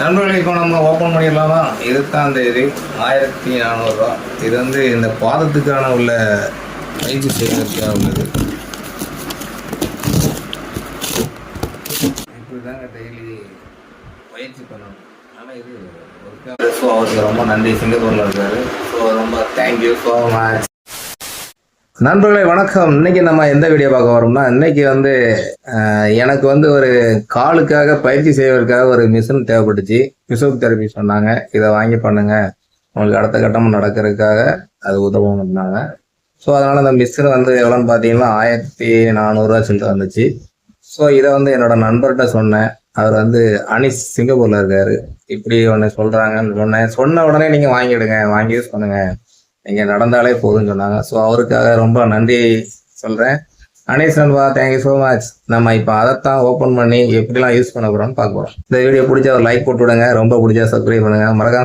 நண்பர்களே இப்போ நம்ம ஓப்பன் பண்ணிடலாமா? இருபத்தாம் தேதி ஆயிரத்தி நானூறுரூவா இது வந்து இந்த பாதத்துக்கான உள்ள பயிற்சி செய்வதற்காக உள்ளது. இப்படிதாங்க டெய்லி பயிற்சி பண்ணணும். ஆனால் இது ஸோ அவருக்கு ரொம்ப நன்றி. சிங்கப்பூரில் இருக்காரு. ஸோ ரொம்ப தேங்க்யூ ஸோ மச் நண்பர்களே வணக்கம். இன்னைக்கு நம்ம எந்த வீடியோ பார்க்க வரோம்னா இன்னைக்கு வந்து எனக்கு வந்து ஒரு காலுக்காக பயிற்சி செய்வதற்காக ஒரு மிஷின் தேவைப்பட்டுச்சு. பிசியோதெரபி தெரப்பி சொன்னாங்க. இதை வாங்கி பண்ணுங்க. உங்களுக்கு அடுத்த கட்டமும் நடக்கிறதுக்காக அது உதவும்னாங்க ஸோ அதனால அந்த மிஷின் வந்து எவ்வளோன்னு பார்த்தீங்கன்னா ஆயிரத்தி நானூறுரூவா சொல்லிட்டு வந்துச்சு. ஸோ இதை வந்து என்னோட நண்பர்கிட்ட சொன்னேன். அவர் வந்து அனிஷ் சிங்கப்பூர்ல இருக்காரு. இப்படி ஒன்று சொல்றாங்கன்னு சொன்னேன். சொன்ன உடனே நீங்க வாங்கிடுங்க. வாங்கி யூஸ் நீங்கள் நடந்தாலே போதும்னு சொன்னாங்க. ஸோ அவருக்காக ரொம்ப நன்றி சொல்றேன். அனேஷ் நண்பா தேங்க்யூ ஸோ மச் நம்ம இப்போ அதைத்தான் ஓப்பன் பண்ணி எப்படிலாம் யூஸ் பண்ண போகிறோம்னு பார்க்க போறோம். இந்த வீடியோ பிடிச்சா ஒரு லைக் போட்டு விடுங்க. ரொம்ப பிடிச்சா சப்ஸ்கிரைப் பண்ணுங்க. மறக்காம